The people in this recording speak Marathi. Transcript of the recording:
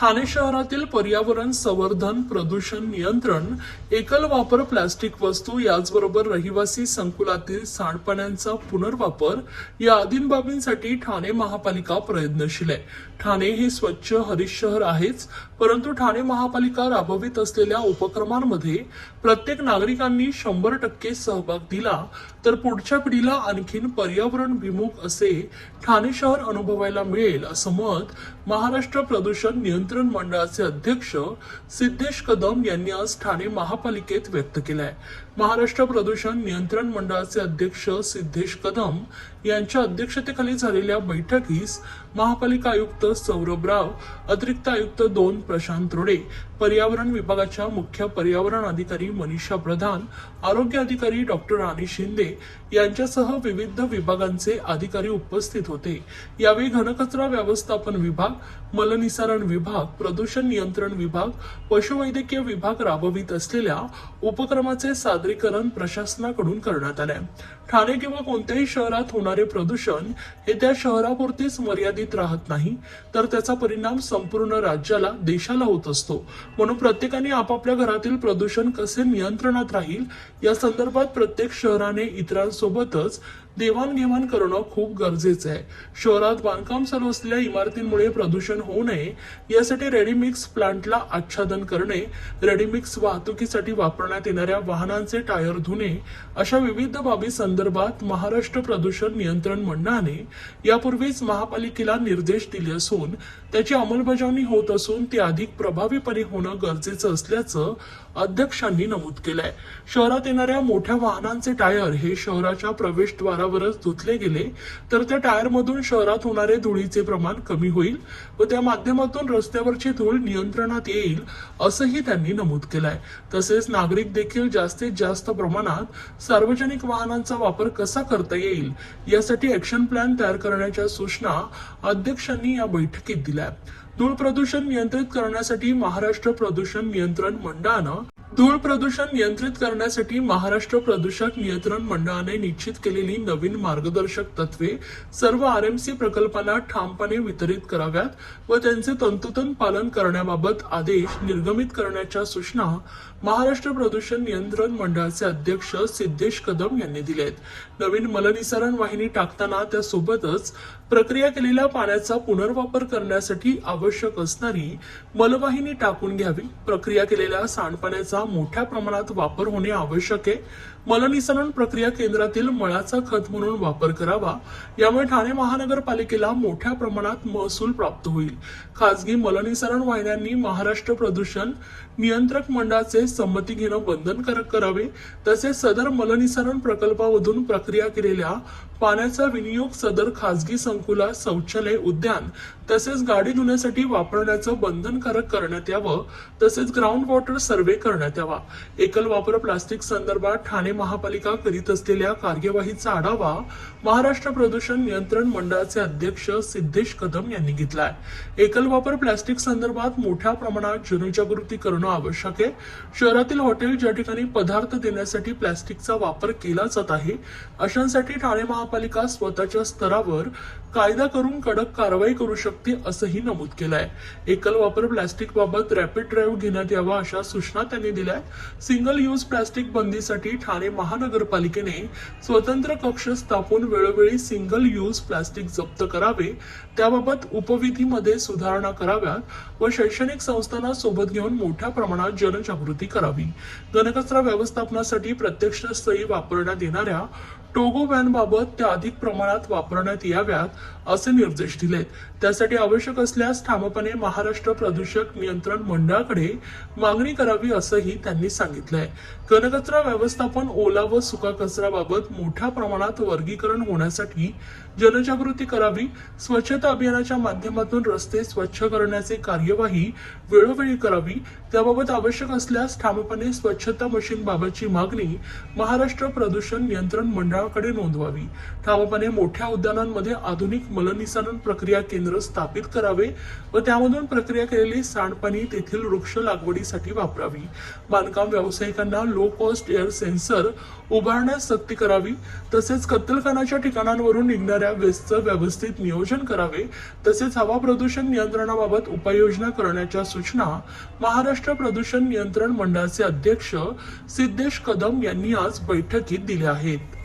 ठाणे शहरातील पर्यावरण संवर्धन प्रदूषण नियंत्रण एकल वापर प्लास्टिक वस्तू याचबरोबर रहिवासी संकुलातील सांडपाण्यांचा पुनर्वापर या आदी बाबींसाठी ठाणे महापालिका प्रयत्नशील आहे. ठाणे हे स्वच्छ हरित शहर आहेच परंतु ठाणे महापालिका राबवित असलेल्या उपक्रमांमध्ये प्रत्येक नागरिकांनी शंभर टक्के सहभाग दिला तर पुढच्या पिढीला आणखीन पर्यावरण विमुख असे ठाणे शहर अनुभवायला मिळेल असं मत महाराष्ट्र प्रदूषण नियंत्रण मंडळाचे अध्यक्ष सिद्धेश कदम यांनी आज ठाणे महापालिकेत व्यक्त केलाय. महाराष्ट्र प्रदूषण नियंत्रण मंडळाचे अध्यक्ष सिद्धेश कदम यांच्या अध्यक्षतेखाली झालेल्या बैठकीस महापालिका आयुक्त सौरभ राव अतिरिक्त आयुक्त दोन प्रशांत रोडे पर्यावरण विभागाच्या मुख्य पर्यावरण अधिकारी मनीषा प्रधान आरोग्य अधिकारी डॉक्टर राणी शिंदे यांच्यासह विविध विभागांचे अधिकारी उपस्थित होते. यावेळी घनकचरा व्यवस्थापन विभाग मलनिसारण विभाग प्रदूषण नियंत्रण विभाग पशुवैद्यकीय विभाग राबवित असलेल्या उपक्रमाचे सादरीकरण प्रशासनाकडून करण्यात आलंय. ठाणे किंवा कोणत्याही शहरात होणारे प्रदूषण हे त्या शहरापुरतीच मर्यादित राहत नाही तर त्याचा परिणाम संपूर्ण राज्याला देशाला होत असतो. म्हणून प्रत्येकाने आपापल्या घरातील प्रदूषण कसे नियंत्रणात राहील या संदर्भात प्रत्येक शहराने इतरांसोबतच देवाणघेवाण करणं खूप गरजेचं आहे. शहरात बांधकाम चालू असलेल्या इमारतींमुळे प्रदूषण होऊ नये यासाठी रेडीमिक्स प्लांटला आच्छादन करणे रेडीमिक्स वाहतुकीसाठी वापरण्यात येणाऱ्या वाहनांचे टायर धुणे अशा विविध बाबी संदर्भात महाराष्ट्र प्रदूषण नियंत्रण मंडळाने यापूर्वीच महापालिकेला निर्देश दिले असून त्याची अंमलबजावणी होत असून ती अधिक प्रभावीपणे होणं गरजेचं असल्याचं अध्यक्षांनी नमूद केलंय. शहरात येणाऱ्या मोठ्या वाहनांचे टायर हे शहराच्या प्रवेशद्वारा प्रवेशद्वारावरच धुतले गेले तर त्या टायरमधून शहरात होणारे धुळीचे प्रमाण कमी होईल व त्या माध्यमातून रस्त्यावरची धूळ नियंत्रणात येईल असंही त्यांनी नमूद केलंय. तसेच नागरिक देखील जास्तीत जास्त प्रमाणात सार्वजनिक वाहनांचा वापर कसा करता येईल यासाठी ऍक्शन प्लॅन तयार करण्याच्या सूचना अध्यक्षांनी या बैठकीत दिल्या. धूळ प्रदूषण नियंत्रित करण्यासाठी महाराष्ट्र प्रदूषण नियंत्रण मंडळानं धूळ प्रदूषण नियंत्रित करण्यासाठी महाराष्ट्र प्रदूषक नियंत्रण मंडळाने निश्चित केलेली नवीन मार्गदर्शक तत्वे सर्व आरएमसी प्रकल्पांना ठामपणे वितरित कराव्यात व त्यांचे तंतोतंत पालन करण्याबाबत आदेश निर्गमित करण्याच्या सूचना महाराष्ट्र प्रदूषण नियंत्रण मंडळाचे अध्यक्ष सिद्धेश कदम यांनी दिलेत. नवीन मलनिसारण वाहिनी टाकताना त्यासोबतच प्रक्रिया केलेल्या पाण्याचा पुनर्वापर करण्यासाठी आवश्यक असणारी मलवाहिनी टाकून घ्यावी. प्रक्रिया केलेल्या सांडपाण्याचा मोठ्या प्रमाणात वापर होणे आवश्यक आहे. मलनिसारण प्रक्रिया केंद्रातील मळाचा खत म्हणून वापर करावा. यामुळे ठाणे महानगरपालिकेला मोठ्या प्रमाणात महसूल प्राप्त होईल. खासगी मलनिसरण वाहिन्यांनी महाराष्ट्र प्रदूषण नियंत्रक मंडळाचे संमती घेणं बंधनकारक करावे. तसेच सदर मलनिसरण प्रकल्पामधून प्रक्रिया केलेल्या पाण्याचा विनियोग सदर खासगी संकुला शौचालय उद्यान तसेच गाडी धुण्यासाठी वापरण्याचं बंधनकारक करण्यात यावं तसेच ग्राउंड वॉटर सर्वे करण्यात यावा. एकल वापर प्लास्टिक संदर्भात ठाणे महापालिका करीत असलेल्या कार्यवाहीचा आढावा महाराष्ट्र प्रदूषण नियंत्रण मंडळाचे अध्यक्ष सिद्धेश कदम यांनी घेतलाय. एकल वापर प्लास्टिक संदर्भात मोठ्या प्रमाणात जनजागृती करणं आवश्यक आहे. शहरातील हॉटेल ज्या ठिकाणी पदार्थ देण्यासाठी प्लास्टिकचा वापर केला जात आहे अशांसाठी ठाणे महा महापालिका स्वतःच्या स्तरावर कायदा करून कडक कारवाई करू शकते असंही नमूद केलंय. एकल वापर प्लास्टिक बाबत रॅपिड ड्राईव्ह घेण्यात यावा अशा सूचना त्यांनी दिल्या सिंगल यूज प्लास्टिक बंदीसाठी ठाणे महानगरपालिकेने स्वतंत्र कक्ष स्थापून वेळोवेळी सिंगल यूज प्लास्टिक जप्त करावे. त्याबाबत उपविधीमध्ये सुधारणा कराव्यात व शैक्षणिक संस्थांना सोबत घेऊन मोठ्या प्रमाणात जनजागृती करावी. घनकचरा व्यवस्थापनासाठी प्रत्यक्ष स्थळी वापरण्यात येणाऱ्या टोगो व्हॅनबाबत त्या अधिक प्रमाणात वापरण्यात याव्यात असे निर्देश दिलेत. त्यासाठी आवश्यक असल्यास ठामपणे महाराष्ट्र प्रदूषक नियंत्रण मंडळाकडे मागणी करावी असंही त्यांनी सांगितलंय. घनकचरा व्यवस्थापन ओला व सुका कचराबाबत मोठ्या प्रमाणात वर्गीकरण होण्यासाठी जनजागृती करावी स्वच्छता अभियानाच्या माध्यमातून रस्ते स्वच्छ करण्याचे कार्यवाही वेळोवेळी करावी त्याबाबत आवश्यक असल्यास ठामपणे स्वच्छता मशीन बाबतची मागणी महाराष्ट्र प्रदूषण नियंत्रण मंडळ मंडळाकडे नोंदवावी. ठामपणे मोठ्या उद्यानांमध्ये आधुनिक मलनिसारण प्रक्रिया केंद्र स्थापित करावे व त्यामधून प्रक्रिया केलेली सांडपाणी तेथील वृक्ष लागवडीसाठी वापरावी. बांधकाम व्यावसायिकांना लो कॉस्ट एअर सेन्सर उभारण्यास सक्ती करावी. तसेच कत्तलखानाच्या ठिकाणांवरून निघणाऱ्या वेस्टचं व्यवस्थित नियोजन करावे. तसेच हवा प्रदूषण नियंत्रणाबाबत उपाययोजना करण्याच्या सूचना महाराष्ट्र प्रदूषण नियंत्रण मंडळाचे अध्यक्ष सिद्धेश कदम यांनी आज बैठकीत दिल्या आहेत.